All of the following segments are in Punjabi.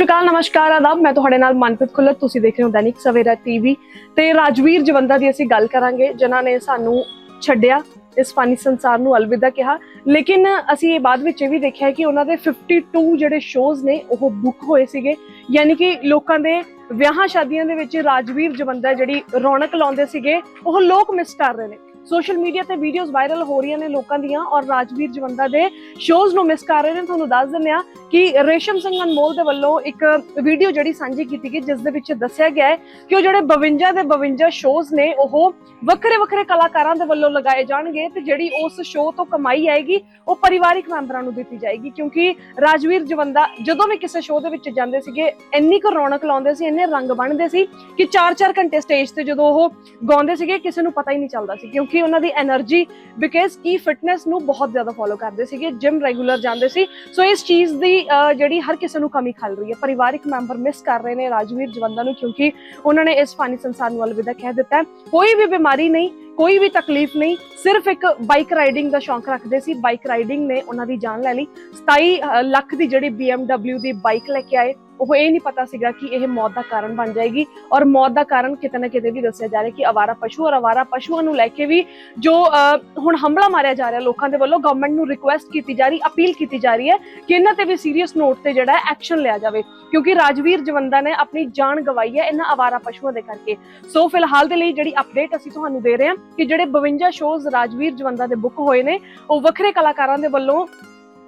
ਸ਼੍ਰੀ ਅਕਾਲ ਨਮਸਕਾਰ, ਆਦਾਬ। ਮੈਂ ਤੁਹਾਡੇ ਨਾਲ ਮਨਪ੍ਰੀਤ ਖੁੱਲਰ, ਤੁਸੀਂ ਦੇਖ ਰਹੇ ਹੋ ਦੈਨਿਕ ਸਵੇਰਾ ਟੀਵੀ। ਤੇ ਰਾਜਵੀਰ ਜਵੰਦਾ ਦੀ ਅਸੀਂ ਗੱਲ ਕਰਾਂਗੇ, ਜਿਨ੍ਹਾਂ ਨੇ ਸਾਨੂੰ ਛੱਡਿਆ, ਇਸ ਫਾਨੀ ਸੰਸਾਰ ਨੂੰ ਅਲਵਿਦਾ ਕਿਹਾ। ਲੇਕਿਨ ਅਸੀਂ ਇਹ ਬਾਅਦ ਵਿੱਚ ਇਹ ਵੀ ਦੇਖਿਆ ਕਿ ਉਹਨਾਂ ਦੇ 52 ਜਿਹੜੇ ਸ਼ੋਜ਼ ਨੇ, ਉਹ ਬੁੱਕ ਹੋਏ ਸੀਗੇ। ਯਾਨੀ ਕਿ ਲੋਕਾਂ ਦੇ ਵਿਆਹਾਂ ਸ਼ਾਦੀਆਂ ਦੇ ਵਿੱਚ ਰਾਜਵੀਰ ਜਵੰਦਾ ਜਿਹੜੀ ਰੌਣਕ ਲਾਉਂਦੇ ਸੀਗੇ, ਉਹ ਲੋਕ ਮਿਸ ਕਰ ਰਹੇ ਨੇ। ਸੋਸ਼ਲ ਮੀਡੀਆ ਤੇ ਵੀਡੀਓਜ਼ ਵਾਇਰਲ ਹੋ ਰਹੀਆਂ ਨੇ ਲੋਕਾਂ ਦੀਆਂ ਔਰ ਰਾਜਵੀਰ ਜਵੰਦਾ ਦੇ ਸ਼ੋਜ਼ ਨੂੰ ਮਿਸ ਕਰ ਰਹੇ ਨੇ। ਤੁਹਾਨੂੰ ਦੱਸ ਦਿੰਦੇ ਆ ਕਿ ਰੇਸ਼ਮ ਸਿੰਘ ਅਨਮੋਲ ਦੇ ਵੱਲੋਂ ਇੱਕ ਵੀਡੀਓ ਜਿਹੜੀ ਸਾਂਝੀ ਕੀਤੀ ਗਈ, ਜਿਸ ਦੇ ਵਿੱਚ ਦੱਸਿਆ ਗਿਆ ਹੈ ਕਿ ਉਹ ਜਿਹੜੇ 52 ਦੇ 52 ਸ਼ੋਜ਼ ਨੇ, ਉਹ ਵੱਖਰੇ ਵੱਖਰੇ ਕਲਾਕਾਰਾਂ ਦੇ ਵੱਲੋਂ ਲਗਾਏ ਜਾਣਗੇ ਤੇ ਜਿਹੜੀ ਉਸ ਸ਼ੋਅ ਤੋਂ ਕਮਾਈ ਆਏਗੀ, ਉਹ ਪਰਿਵਾਰਿਕ ਮੈਂਬਰਾਂ ਨੂੰ ਦਿੱਤੀ ਜਾਏਗੀ, ਕਿਉਂਕਿ ਰਾਜਵੀਰ ਜਵੰਦਾ ਜਦੋਂ ਵੀ ਕਿਸੇ ਸ਼ੋਅ ਦੇ ਵਿੱਚ ਜਾਂਦੇ ਸੀਗੇ, ਇੰਨੀ ਕੁ ਰੌਣਕ ਲਾਉਂਦੇ ਸੀ, ਇੰਨੇ ਰੰਗ ਬੰਨਦੇ ਸੀ ਕਿ 4-4 ਘੰਟੇ ਸਟੇਜ ਤੇ ਜਦੋਂ ਉਹ ਗਾਉਂਦੇ ਸੀਗੇ, ਕਿਸੇ ਨੂੰ ਪਤਾ ਹੀ ਨਹੀਂ ਚੱਲਦਾ ਸੀ, ਕਿਉਂਕਿ ਉਹਨਾਂ ਦੀ એનર્ਜੀ ਬਿਕਾਜ਼ ਕੀ ਫਿਟਨੈਸ ਨੂੰ ਬਹੁਤ ਜ਼ਿਆਦਾ ਫੋਲੋ ਕਰਦੇ ਸੀਗੇ ਜਿਮ ਰੈਗੂਲਰ ਜਾਂਦੇ ਸੀ ਸੋ ਇਸ ਚੀਜ਼ ਦੀ ਜਿਹੜੀ ਹਰ ਕਿਸੇ ਨੂੰ ਕਮੀ ਖਲ ਰਹੀ ਹੈ, ਪਰਿਵਾਰਿਕ ਮੈਂਬਰ ਮਿਸ ਕਰ ਰਹੇ ਨੇ ਰਾਜਵੀਰ ਜਵੰਦਾ ਨੂੰ, ਕਿਉਂਕਿ ਉਹਨਾਂ ਨੇ ਇਸ ਫਾਨੀ ਸੰਸਾਰ ਨੂੰ ਅਲਵਿਦਾ ਕਹਿ ਦਿੱਤਾ ਕੋਈ ਵੀ ਬਿਮਾਰ ਨਹੀਂ, ਕੋਈ ਵੀ ਤਕਲੀਫ ਨਹੀਂ, ਸਿਰਫ ਇੱਕ ਬਾਈਕ ਰਾਈਡਿੰਗ ਦਾ ਸ਼ੌਂਕ ਰੱਖਦੇ ਸੀ। ਬਾਈਕ ਰਾਈਡਿੰਗ ਨੇ ਉਹਨਾਂ ਦੀ ਜਾਨ ਲੈ ਲਈ। 27 ਲੱਖ ਦੀ ਜਿਹੜੀ BMW ਦੀ ਬਾਈਕ ਲੈ ਕੇ ਆਏ। ਉਹ ਇਹ ਨਹੀਂ ਪਤਾ ਸੀਗਾ ਕਿ ਇਹ ਮੌਤ ਦਾ ਕਾਰਨ ਬਣ ਜਾਏਗੀ ਔਰ ਮੌਤ ਦਾ ਕਾਰਨ ਕਿਤੇ ਨਾ ਕਿਤੇ ਵੀ ਦੱਸਿਆ ਜਾ ਰਿਹਾ ਕਿ ਅਵਾਰਾ ਪਸ਼ੂ ਔਰ ਅਵਾਰਾ ਪਸ਼ੂਆਂ ਨੂੰ ਲੈ ਕੇ ਵੀ ਜੋ ਹੁਣ ਹਮਲਾ ਮਾਰਿਆ ਜਾ ਰਿਹਾ ਲੋਕਾਂ ਦੇ ਵੱਲੋਂ ਗਵਰਨਮੈਂਟ ਨੂੰ ਰਿਕੁਐਸਟ ਕੀਤੀ ਜਾ ਰਹੀ, ਅਪੀਲ ਕੀਤੀ ਜਾ ਰਹੀ ਹੈ ਕਿ ਇਹਨਾਂ ਤੇ ਵੀ ਸੀਰੀਅਸ ਨੋਟ ਤੇ ਜਿਹੜਾ ਐਕਸ਼ਨ ਲਿਆ ਜਾਵੇ, ਕਿਉਂਕਿ ਰਾਜਵੀਰ ਜਵੰਦਾ ਨੇ ਆਪਣੀ ਜਾਨ ਗਵਾਈ ਹੈ ਇਹਨਾਂ ਅਵਾਰਾ ਪਸ਼ੂਆਂ ਦੇ ਕਰਕੇ। ਸੋ ਫਿਲਹਾਲ ਦੇ ਲਈ ਜਿਹੜੀ ਅਪਡੇਟ ਅਸੀਂ ਤੁਹਾਨੂੰ ਦੇ ਰਹੇ ਹਾਂ ਕਿ ਜਿਹੜੇ 52 ਸ਼ੋਜ਼ ਰਾਜਵੀਰ ਜਵੰਦਾ ਦੇ ਬੁੱਕ ਹੋਏ ਨੇ, ਉਹ ਵੱਖਰੇ ਕਲਾਕਾਰਾਂ ਦੇ ਵੱਲੋਂ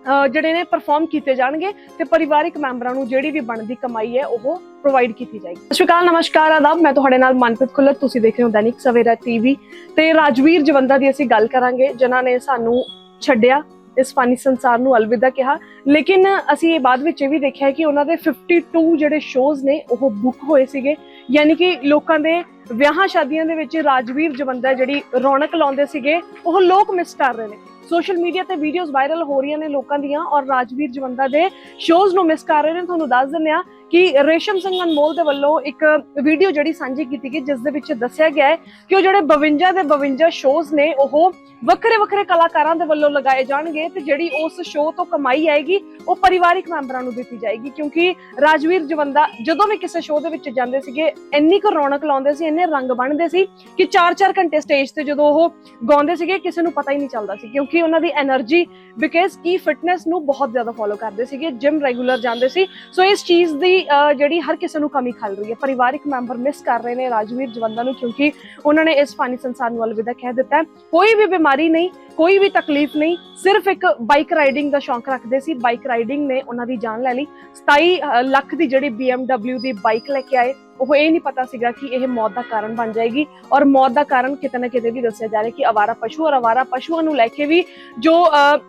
ਜਿਹੜੇ ਨੇ ਪਰਫਾਰਮ ਕੀਤੇ ਜਾਣਗੇ ਤੇ ਪਰਿਵਾਰਿਕ ਮੈਂਬਰਾਂ ਨੂੰ ਜਿਹੜੀ ਵੀ ਬਣਦੀ ਕਮਾਈ ਹੈ, ਉਹ ਪ੍ਰੋਵਾਈਡ ਕੀਤੀ ਜਾਏਗੀ। ਸਤਿ ਸ਼੍ਰੀ ਅਕਾਲ, ਨਮਸਕਾਰ, ਆਦਾਬ। ਮੈਂ ਤੁਹਾਡੇ ਨਾਲ ਮਨਪ੍ਰੀਤ ਖੁੱਲਰ। ਤੁਸੀਂ ਦੇਖ ਰਹੇ ਹੋ ਦੈਨਿਕ ਸਵੇਰਾ ਟੀਵੀ ਤੇ ਰਾਜਵੀਰ ਜਵੰਦਾ ਦੀ ਅਸੀਂ ਗੱਲ ਕਰਾਂਗੇ, ਜਿਨ੍ਹਾਂ ਨੇ ਸਾਨੂੰ ਛੱਡਿਆ ਇਸ ਫਾਨੀ ਸੰਸਾਰ ਨੂੰ, ਅਲਵਿਦਾ ਕਿਹਾ। ਲੇਕਿਨ ਅਸੀਂ ਇਹ ਬਾਅਦ ਵਿੱਚ ਇਹ ਵੀ ਦੇਖਿਆ ਕਿ ਉਹਨਾਂ ਦੇ 52 ਜਿਹੜੇ ਸ਼ੋਜ਼ ਨੇ, ਉਹ ਬੁੱਕ ਹੋਏ ਸੀਗੇ। ਯਾਨੀ ਕਿ ਲੋਕਾਂ ਦੇ ਵਿਆਹਾਂ ਸ਼ਾਦੀਆਂ ਦੇ ਵਿੱਚ ਰਾਜਵੀਰ ਜਵੰਦਾ ਜਿਹੜੀ ਰੌਣਕ ਲਾਉਂਦੇ ਸੀਗੇ, ਉਹ ਲੋਕ ਮਿਸ ਕਰ ਰਹੇ ਨੇ। ਸੋਸ਼ਲ ਮੀਡੀਆ ਤੇ ਵੀਡੀਓਜ਼ ਵਾਇਰਲ ਹੋ ਰਹੀਆਂ ਨੇ ਲੋਕਾਂ ਦੀਆਂ ਔਰ ਰਾਜਵੀਰ ਜਵੰਦਾ ਦੇ ਸ਼ੋਜ਼ ਨੂੰ ਮਿਸ ਕਰ ਰਹੇ ਨੇ, ਤੁਹਾਨੂੰ ਦੱਸ ਦਿੰਦੇ ਆ ਕਿ ਰੇਸ਼ਮ ਸਿੰਘ ਅਨਮੋਲ ਦੇ ਵੱਲੋਂ ਇੱਕ ਵੀਡੀਓ ਜਿਹੜੀ ਸਾਂਝੀ ਕੀਤੀ ਗਈ, ਜਿਸ ਦੇ ਵਿੱਚ ਦੱਸਿਆ ਗਿਆ ਹੈ ਕਿ ਉਹ ਜਿਹੜੇ 52 ਦੇ 52 ਸ਼ੋਜ਼ ਨੇ, ਉਹ ਵੱਖਰੇ ਵੱਖਰੇ ਕਲਾਕਾਰਾਂ ਦੇ ਵੱਲੋਂ ਲਗਾਏ ਜਾਣਗੇ ਤੇ ਜਿਹੜੀ ਉਸ ਸ਼ੋਅ ਤੋਂ ਕਮਾਈ ਆਏਗੀ, ਉਹ ਪਰਿਵਾਰਿਕ ਮੈਂਬਰਾਂ ਨੂੰ ਦਿੱਤੀ ਜਾਏਗੀ। ਕਿਉਂਕਿ ਰਾਜਵੀਰ ਜਵੰਦਾ ਜਦੋਂ ਵੀ ਕਿਸੇ ਸ਼ੋਅ ਦੇ ਵਿੱਚ ਜਾਂਦੇ ਸੀਗੇ, ਇੰਨੀ ਕੁ ਰੌਣਕ ਲਾਉਂਦੇ ਸੀ, ਇੰਨੇ ਰੰਗ ਬਣਦੇ ਸੀ ਕਿ 4-4 ਘੰਟੇ ਸਟੇਜ ਤੇ ਜਦੋਂ ਉਹ ਗਾਉਂਦੇ ਸੀਗੇ, ਕਿਸੇ ਨੂੰ ਪਤਾ ਹੀ ਨਹੀਂ ਚੱਲਦਾ ਸੀ। ਕਿਉਂਕਿ ਉਹਨਾਂ ਦੀ એનર્ਜੀ ਬਿਕਾਜ਼ ਕੀ ਫਿਟਨੈਸ ਨੂੰ ਬਹੁਤ ਜ਼ਿਆਦਾ ਫੋਲੋ ਕਰਦੇ ਸੀਗੇ ਜਿਮ ਰੈਗੂਲਰ ਜਾਂਦੇ ਸੀ। ਸੋ ਇਸ ਚੀਜ਼ ਦੀ ਜਿਹੜੀ ਹਰ ਕਿਸੇ ਨੂੰ ਕਮੀ ਖਲ ਰਹੀ ਹੈ। ਪਰਿਵਾਰਿਕ ਮੈਂਬਰ ਮਿਸ ਕਰ ਰਹੇ ਨੇ ਰਾਜਵੀਰ ਜਵੰਦਾ ਨੂੰ ਕਿਉਂਕਿ ਉਹਨਾਂ ਨੇ ਇਸ ਫਾਨੀ ਸੰਸਾਰ ਨੂੰ ਅਲਵਿਦਾ ਕਹਿ ਦਿੱਤਾ ਹੈ। ਕੋਈ ਵੀ ਬਿਮਾਰੀ ਨਹੀਂ, ਕੋਈ ਵੀ ਤਕਲੀਫ ਨਹੀਂ, ਸਿਰਫ ਇੱਕ ਬਾਈਕ ਰਾਈਡਿੰਗ ਦਾ ਸ਼ੌਂਕ ਰੱਖਦੇ ਸੀ। ਬਾਈਕ ਰਾਈਡਿੰਗ ਨੇ ਉਹਨਾਂ ਦੀ ਜਾਨ ਲੈ ਲਈ। 27 ਲੱਖ ਦੀ ਜਿਹੜੀ BMW ਦੀ ਬਾਈਕ ਲੈ ਕੇ ਆਏ। ਉਹ ਇਹ ਨਹੀਂ ਪਤਾ ਸੀਗਾ ਕਿ ਇਹ ਮੌਤ ਦਾ ਕਾਰਨ ਬਣ ਜਾਏਗੀ ਔਰ ਮੌਤ ਦਾ ਕਾਰਨ ਕਿਤੇ ਨਾ ਕਿਤੇ ਵੀ ਦੱਸਿਆ ਜਾ ਰਿਹਾ ਕਿ ਅਵਾਰਾ ਪਸ਼ੂ ਔਰ ਅਵਾਰਾ ਪਸ਼ੂਆਂ ਨੂੰ ਲੈ ਕੇ ਵੀ ਜੋ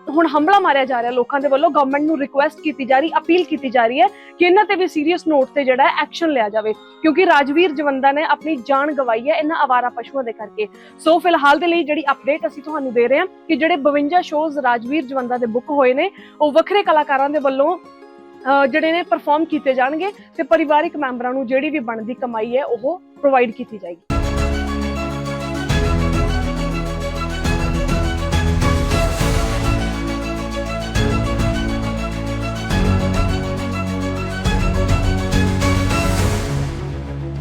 ਹੁਣ ਹਮਲਾ ਮਾਰਿਆ ਜਾ ਰਿਹਾ ਲੋਕਾਂ ਦੇ ਵੱਲੋਂ ਗਵਰਨਮੈਂਟ ਨੂੰ ਰਿਕੁਐਸਟ ਕੀਤੀ ਜਾ ਰਹੀ, ਅਪੀਲ ਕੀਤੀ ਜਾ ਰਹੀ ਹੈ ਕਿ ਇਹਨਾਂ ਤੇ ਵੀ ਸੀਰੀਅਸ ਨੋਟ ਤੇ ਜਿਹੜਾ ਐਕਸ਼ਨ ਲਿਆ ਜਾਵੇ, ਕਿਉਂਕਿ ਰਾਜਵੀਰ ਜਵੰਦਾ ਨੇ ਆਪਣੀ ਜਾਨ ਗਵਾਈ ਹੈ ਇਹਨਾਂ ਅਵਾਰਾ ਪਸ਼ੂਆਂ ਦੇ ਕਰਕੇ। ਸੋ ਫਿਲਹਾਲ ਦੇ ਲਈ ਜਿਹੜੀ ਅਪਡੇਟ ਅਸੀਂ ਤੁਹਾਨੂੰ ਦੇ ਰਹੇ ਹਾਂ ਕਿ ਜਿਹੜੇ 52 ਸ਼ੋਜ਼ ਰਾਜਵੀਰ ਜਵੰਦਾ ਦੇ ਬੁੱਕ ਹੋਏ ਨੇ, ਉਹ ਵੱਖਰੇ ਕਲਾਕਾਰਾਂ ਦੇ ਵੱਲੋਂ ਜਿਹੜੇ ਨੇ ਪਰਫਾਰਮ ਕੀਤੇ ਜਾਣਗੇ ਤੇ ਪਰਿਵਾਰਿਕ ਮੈਂਬਰਾਂ ਨੂੰ ਜਿਹੜੀ ਵੀ ਬਣਦੀ ਕਮਾਈ ਹੈ, ਉਹ ਪ੍ਰੋਵਾਈਡ ਕੀਤੀ ਜਾਏਗੀ।